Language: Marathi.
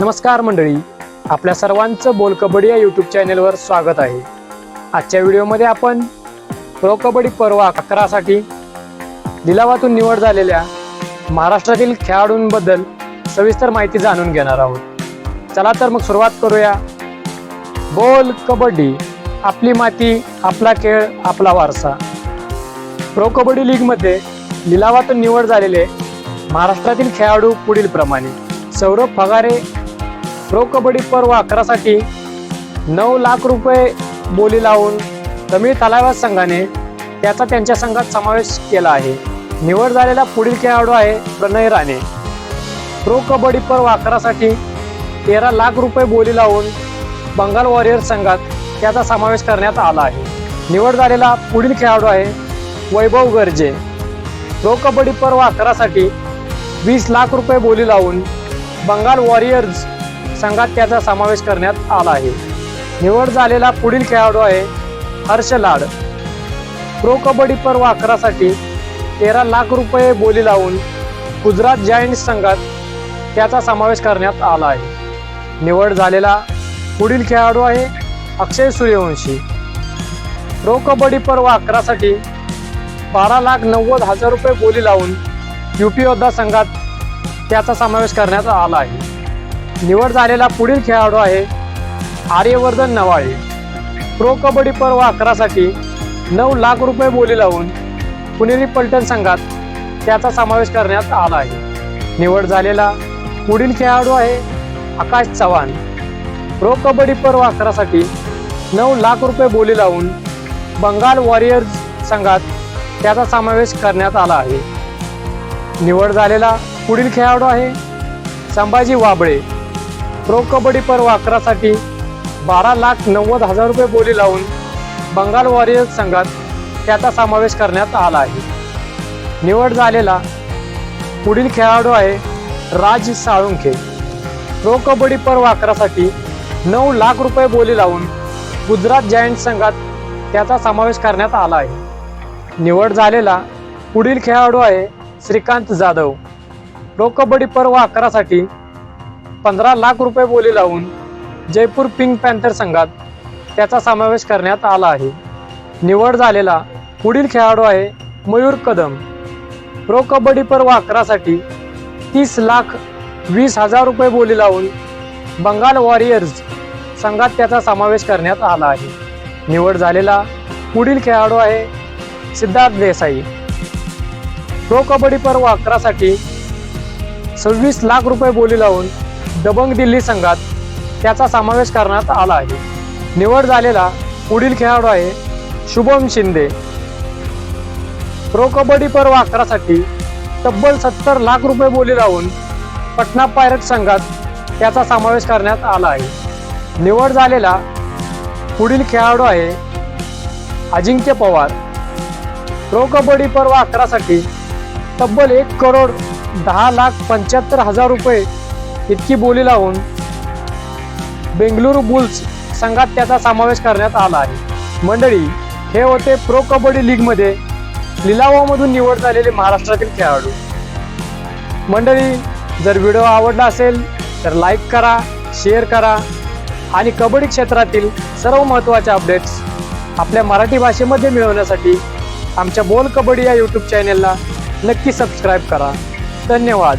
नमस्कार मंडळी आपल्या सर्वांचं बोल कबड्डी या यूट्यूब चॅनेलवर स्वागत आहे. आजच्या व्हिडिओमध्ये आपण प्रो कबड्डी पर्व अकरासाठी लिलावातून निवड झालेल्या महाराष्ट्रातील खेळाडूंबद्दल सविस्तर माहिती जाणून घेणार आहोत. चला तर मग सुरुवात करूया. बोल कबड्डी आपली माती आपला खेळ आपला वारसा. प्रो कबड्डी लीगमध्ये लिलावातून निवड झालेले महाराष्ट्रातील खेळाडू पुढील प्रमाणे सौरभ फगारे प्रो कबड्डी पर्व अकरासाठी नऊ लाख रुपये बोली लावून तमिळ तलावात संघाने त्याचा त्यांच्या संघात समावेश केला आहे. निवड झालेला पुढील खेळाडू आहे प्रणय राणे. प्रो कबड्डी पर्व अकरासाठी तेरा लाख रुपये बोली लावून बंगाल वॉरियर्स संघात त्याचा समावेश करण्यात आला आहे. निवड झालेला पुढील खेळाडू आहे वैभव गर्जे. प्रो कबड्डी पर्व अकरासाठी वीस लाख रुपये बोली लावून बंगाल वॉरियर्स संघात त्याचा समावेश करण्यात आला आहे. निवड झालेला पुढील खेळाडू आहे हर्ष लाड. प्रो कबड्डी पर्व अकरासाठी तेरा लाख रुपये बोली लावून गुजरात जायंट्स संघात त्याचा समावेश करण्यात आला आहे. निवड झालेला पुढील खेळाडू आहे अक्षय सूर्यवंशी. प्रो कबड्डी पर्व अकरासाठी बारा लाख नव्वद हजार रुपये बोली लावून युपी योद्धा संघात त्याचा समावेश करण्यात आला आहे. निवड झालेला पुढील खेळाडू आहे आर्यवर्धन नवाळे. प्रो कबड्डी पर्व अकरासाठी नऊ लाख रुपये बोली लावून पुणेरी पलटण संघात त्याचा समावेश करण्यात आला आहे. निवड झालेला पुढील खेळाडू आहे आकाश चव्हाण. प्रो कबड्डी पर्व अकरासाठी नऊ लाख रुपये बोली लावून बंगाल वॉरियर्स संघात त्याचा समावेश करण्यात आला आहे. निवड झालेला पुढील खेळाडू आहे संभाजी वाबळे. प्रो कबड्डी पर्व अकरासाठी बारा लाख नव्वद हजार रुपये बोली लावून बंगाल वॉरियर्स संघात त्याचा समावेश करण्यात आला आहे. निवड झालेला पुढील खेळाडू आहे राज साळुंखे. प्रो कबड्डी पर्व अकरासाठी नऊ लाख रुपये बोली लावून गुजरात जायंट संघात त्याचा समावेश करण्यात आला आहे. निवड झालेला पुढील खेळाडू आहे श्रीकांत जाधव. प्रो कबड्डी पर्व अकरासाठी पंधरा लाख रुपये बोली लावून जयपूर पिंक पॅन्थर संघात त्याचा समावेश करण्यात आला आहे. निवड झालेला पुढील खेळाडू आहे मयूर कदम. प्रो कबड्डी पर्व अकरासाठी तीस लाख वीस हजार रुपये बोली लावून बंगाल वॉरियर्स संघात त्याचा समावेश करण्यात आला आहे. निवड झालेला पुढील खेळाडू आहे सिद्धार्थ देसाई. प्रो कबड्डी पर्व अकरासाठी सव्वीस लाख रुपये बोली लावून दबंग दिल्ली संघात त्याचा समावेश करण्यात आला आहे. निवड झालेला पुढील खेळाडू आहे शुभम शिंदे. प्रो कबड्डी पर्व अकरासाठी तब्बल सत्तर लाख रुपये बोली लावून पटना पायरट संघात त्याचा समावेश करण्यात आला आहे. निवड झालेला पुढील खेळाडू आहे अजिंक्य पवार. प्रो कबड्डी पर्व अकरासाठी तब्बल एक करोड दहा लाख पंच्याहत्तर हजार रुपये इतकी बोली लावून बेंगलुरू बुल्स संघात त्याचा समावेश करण्यात आला आहे. मंडळी हे होते प्रो कबड्डी लीगमध्ये लिलावामधून निवड झालेले महाराष्ट्रातील खेळाडू. मंडळी जर व्हिडिओ आवडला असेल तर लाईक करा शेअर करा आणि कबड्डी क्षेत्रातील सर्व महत्त्वाचे अपडेट्स आपल्या मराठी भाषेमध्ये मिळवण्यासाठी आमच्या बोल कबड्डी या यूट्यूब चॅनेलला नक्की सबस्क्राईब करा. धन्यवाद.